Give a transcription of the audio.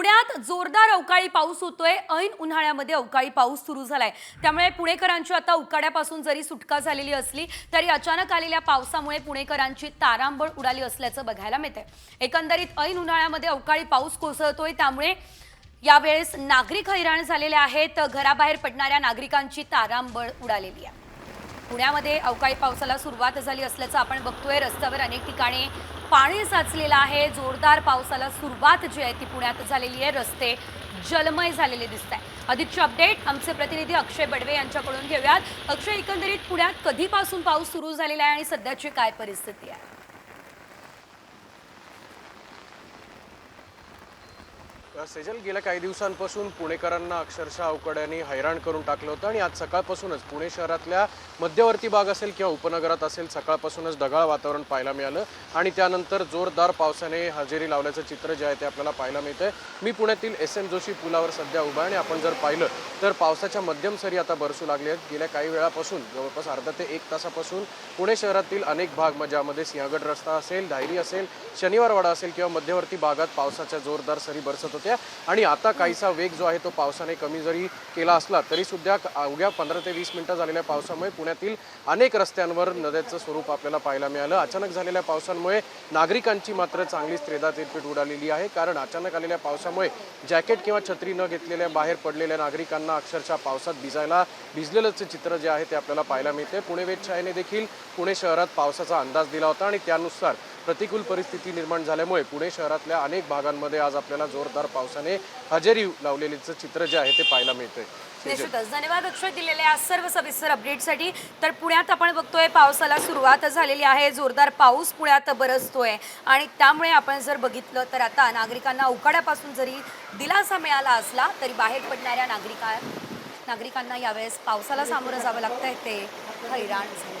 पुण्यात जोरदार अवकाळी पाऊस होतोय. ऐन उन्हाळ्यामध्ये अवकाळी पाऊस सुरू झालाय. त्यामुळे पुणेकरांची आता उकाड्यापासून जरी सुटका झालेली असली तरी अचानक आलेल्या पावसामुळे पुणेकरांची तारांबळ उडाली असल्याचं बघायला मिळतंय. एकंदरीत ऐन उन्हाळ्यामध्ये अवकाळी पाऊस कोसळतोय. त्यामुळे यावेळेस नागरिक हैराण झालेले आहेत. घराबाहेर पडणाऱ्या नागरिकांची तारांबळ उडालेली आहे. पुण्यामध्ये अवकाळी पावसाला सुरुवात झाली असल्याचं आपण बघतोय. रस्त्यावर अनेक ठिकाणी पाणी साचलेलं आहे. जोरदार पावसाला सुरुवात जी आहे ती पुण्यात झालेली आहे. रस्ते जलमय झालेले दिसत आहे. अधिकचे अपडेट आमचे प्रतिनिधी अक्षय बडवे यांच्याकडून घेऊयात. अक्षय एकंदरीत पुण्यात कधीपासून पाऊस सुरू झालेला आहे आणि सध्याची काय परिस्थिती आहे? सेजल गेल्या काही दिवसांपासून पुणेकरांना अक्षरशः अवकड्याने हैराण करून टाकलं होतं आणि आज सकाळपासूनच पुणे शहरातल्या मध्यवर्ती भाग असेल किंवा उपनगरात असेल सकाळपासूनच ढगाळ वातावरण पाहायला मिळालं. आणि त्यानंतर जोरदार पावसाने हजेरी लावल्याचं चित्र जे आहे ते आपल्याला पाहायला मिळतंय. मी पुण्यातील एस एन जोशी पुलावर सध्या उभा आहे आणि आपण जर पाहिलं तर पावसाच्या मध्यम सरी आता बरसू लागले आहेत. गेल्या काही वेळापासून जवळपास अर्धा ते एक तासापासून पुणे शहरातील अनेक भाग म्हणजे ज्यामध्ये सिंहगड रस्ता असेल धायरी असेल शनिवारवाडा असेल किंवा मध्यवर्ती भागात पावसाच्या जोरदार सरी बरसत होत्या. आणि आता काहीसा वेग जो आहे तो पावसाने कमी जरी केला असला तरी सुद्धा अवघ्या पंधरा ते वीस मिनिटं झालेल्या पावसामुळे पुण्यातील अनेक रस्त्यांवर नद्याचं स्वरूप आपल्याला पाहायला मिळालं. अचानक झालेल्या पावसांमुळे नागरिकांची मात्र चांगलीच त्रेदा तिरपीट उडालेली आहे. कारण अचानक आलेल्या पावसामुळे जॅकेट किंवा छत्री न घेतलेल्या बाहेर पडलेल्या नागरिकांना अक्षरशः पावसात भिजायला भिजलेलंच चित्र जे आहे ते आपल्याला पाहायला मिळते. पुणे वेधशाळेने देखील पुणे शहरात पावसाचा अंदाज दिला होता आणि त्यानुसार प्रतिकूल परिस्थिती निर्माण झाल्यामुळे पुणे शहरातल्या अनेक भागांमध्ये आज आपल्याला जोरदार पावसाने हजेरी लावलेलीचं चित्र जे आहे ते पाहायला मिळतंय. निश्चितच. धन्यवाद अक्षय दिलेल्या या सर्व सविस्तर अपडेटसाठी तर पुण्यात आपण बघतोय पावसाला सुरुवात झालेली आहे. जोरदार पाऊस पुण्यात बरसतोय. आणि त्यामुळे आपण जर बघितलं तर आता नागरिकांना उकाड्यापासून जरी दिलासा मिळाला असला तरी बाहेर पडणाऱ्या नागरिका नागरिकांना यावेळेस पावसाला सामोरं जावं लागतंय ते हैराण झाले.